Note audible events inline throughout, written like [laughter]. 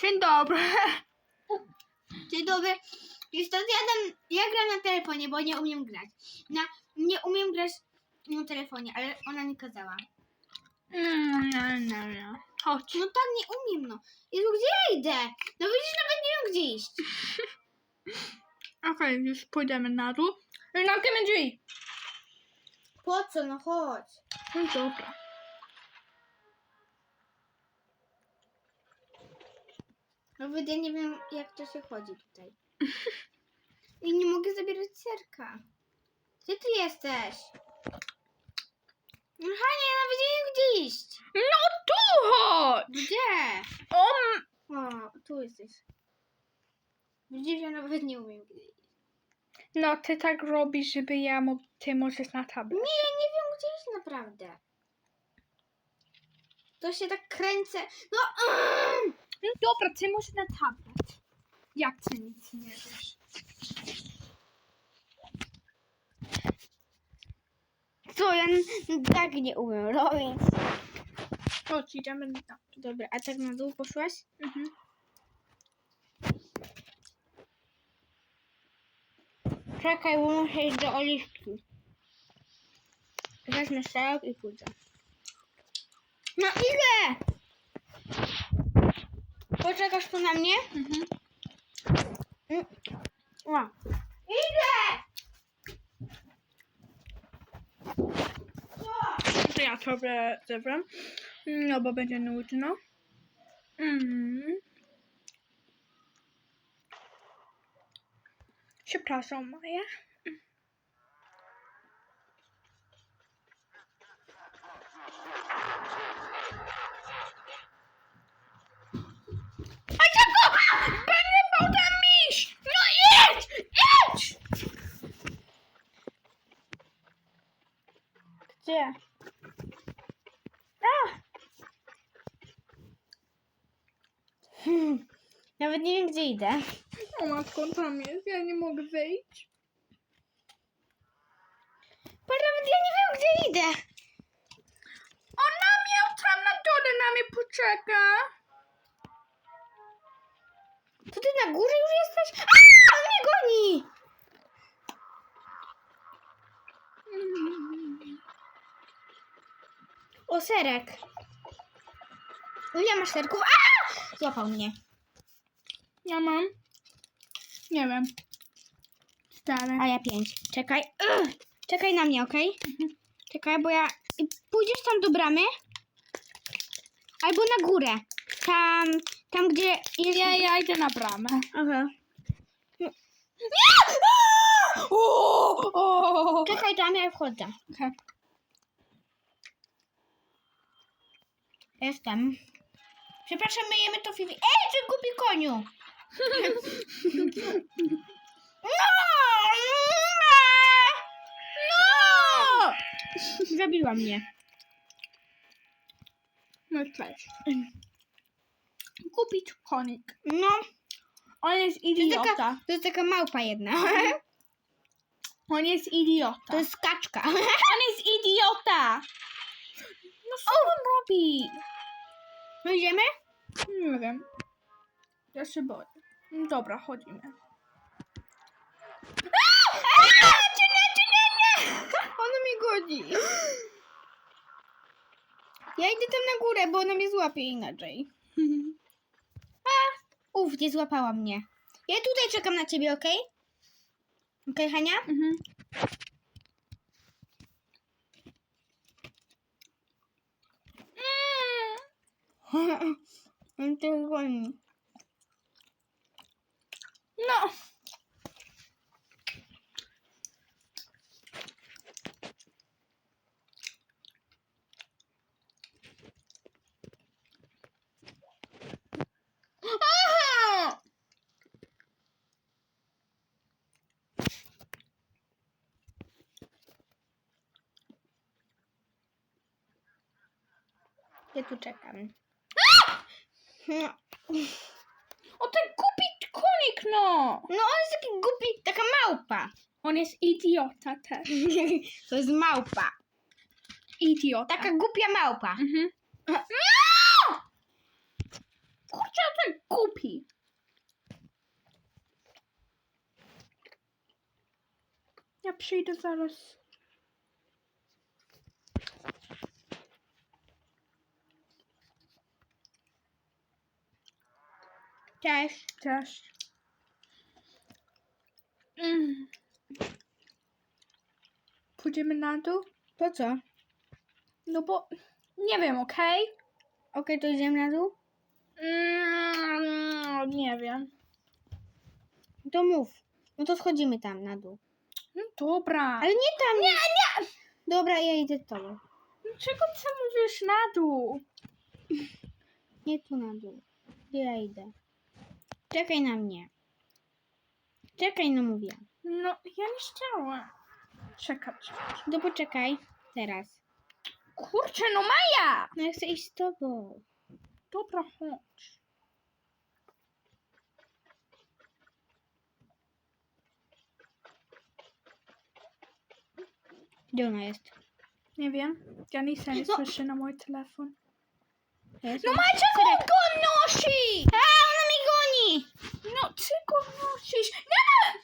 Dzień dobry. [laughs] Dzień dobry. Jest to ja, dam, ja gram na telefonie, bo nie umiem grać. Na, nie umiem grać na telefonie, ale ona mi kazała. Mm, nie, nie, nie. Chodź. No tak, nie umiem, no. Jezu, gdzie ja idę? No widzisz, nawet nie wiem, gdzie iść. [laughs] Okej, już pójdziemy na dół. I zamkniemy drzwi. Po co? No chodź. No dobra. Nawet ja nie wiem, jak to się chodzi tutaj. I nie mogę zabierać serka. Gdzie ty jesteś? No Hania, ja nawet nie wiem, gdzie iść. No tu chodź! Gdzie? On... O, tu jesteś. Widzisz, ja nawet nie umiem gdzie iść. No ty tak robisz, żeby ja mo... ty możesz na Nie, tablet. ja nie wiem, gdzie iść naprawdę. To się tak kręcę. No, mm! No dobra, ty możesz na tablet. Jak ty nic nie wiesz? Co, ja n- tak nie umiem robić. Chodź, idziemy na tam. Dobra, a tak na dół poszłaś? Mhm. Czekaj, bo muszę iść do Oliwki. Wezmę serek i pójdę. No idę! Poczekasz tu na mnie? Mhm. Mm. O. Idę! To ja sobie zebrem. No bo będzie nudno. Mm. Przepraszam, Maja. A czego? Będę potem iść! No idź! Idź! Gdzie? A! Hmm. Nawet nie wiem, gdzie idę. O matko, on tam jest. Ja nie mogę wyjść. Nawet ja nie wiem, gdzie idę. Ona miał tam na dole na mnie poczeka. To ty na górze już jesteś? A, on mnie goni! O, serek. Ile masz serków? A! Złapał mnie. Ja mam. Nie wiem. Stare. A ja pięć. Czekaj. Ugh. Czekaj na mnie, okej? Czekaj, bo ja... i Pójdziesz tam do bramy? Albo na górę. Tam, tam gdzie jest... Ja, ja idę na bramę. Aha. O, o. Czekaj tam, ja wchodzę. Okej. Jestem. Przepraszam, my jemy to fiwi. Ej, ty głupi koniu! No! No! Zabiła mnie. No cześć. Kupić konik. No, On jest to jest idiota. taka, to jest taka małpa jedna. On jest idiota. To jest kaczka. On jest idiota. No co on robi? No idziemy? Nie wiem. Ja się boję. No Dobra, chodzimy. Nie, nie, nie, nie, nie! Ona mnie godzi. Ja idę tam na górę, bo ona mnie złapie inaczej. [laughs] Uf, nie złapała mnie. Ja tutaj czekam na ciebie, okej? Okej, Hania? Mhm. [laughs] On goni. No. Aha! Ja tu czekam. O ten głupi konik, no! No on jest taki głupi, taka małpa. On jest idiota też. [laughs] To jest małpa. Idiota. Taka głupia małpa. Mhm. Kurczę, ten głupi. Ja przyjdę zaraz. Cześć. Cześć. Mm. Pójdziemy na dół? Po co? No bo nie wiem, okej? Okej, to idziemy na dół? Mm, nie wiem. To mów. No to schodzimy tam na dół. No dobra. Ale nie tam. Nie, nie! Dobra, ja idę z tobą. Dlaczego ty mówisz na dół? Nie tu na dół. Gdzie ja idę? Czekaj na mnie. Czekaj, no mówię. No, ja nie chciałam. Czekać. To poczekaj. Teraz. Kurczę, no Maja! No ja chcę iść z tobą. Dobra, chodź. Gdzie ona jest? Nie wiem. Janisa nie No. słyszy na mój telefon. jest? No Maja, czego go nosi? A, ona mnie goni! No, ty go nosisz. Nie!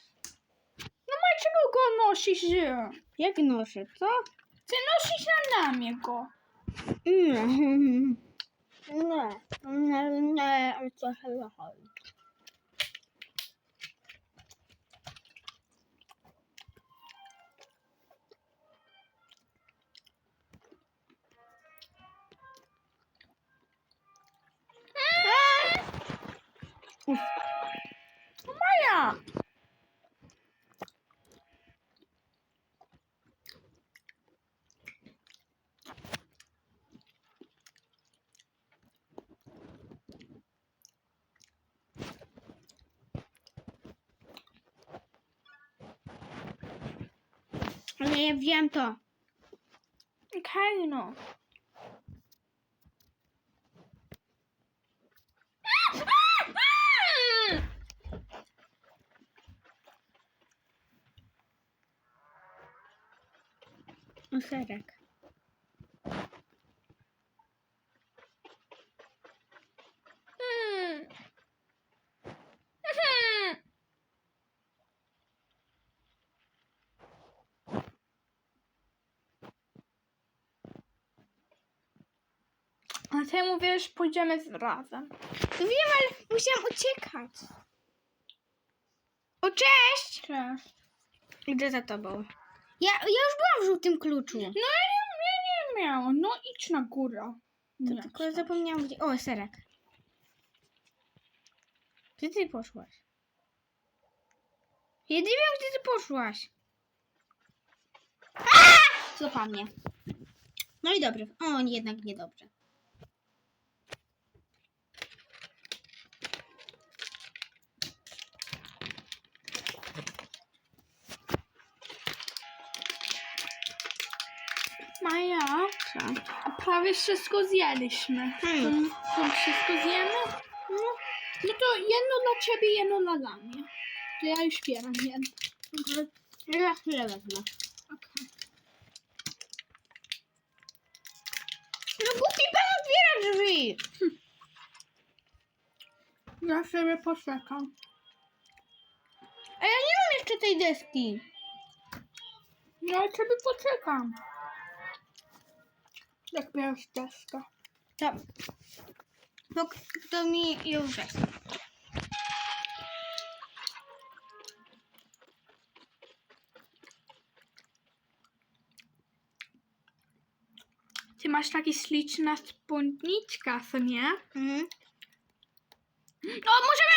No Maja, czego go nosisz? Jak noszę, co? Ty nosisz na ramię go. Nie. Nie. Nie, nie, co chyba chodzi. No Maja! Ale ja wiem to. Okej, no. O serek. Hmm. Hmm. A ty mówisz, pójdziemy z razem. No wiem, ale musiałam uciekać. O, cześć! Cześć. Idę za tobą. Ja, ja już byłam w żółtym kluczu. No ja nie, ja nie miałam. No idź na górę. To Nie tylko zapomniałam gdzie. O, serek. Gdzie ty poszłaś? Ja nie wiem, gdzie ty poszłaś. Aaa! Złapała mnie. No i dobrze. O, jednak niedobrze. Maja, Co? prawie wszystko zjedliśmy. Hmm. To, to wszystko zjemy? No. No to jedno dla ciebie, jedno dla mnie. To ja już bieram jedno. Ja chwilę wezmę. Okej. No głupi pan otwiera drzwi. Ja sobie poczekam. A ja nie mam jeszcze tej deski. Ja sobie poczekam. Jak bierzesz deskę. To, to, to mi ją weź. Ty masz taki śliczna spódniczka, co nie? Mhm. O, możemy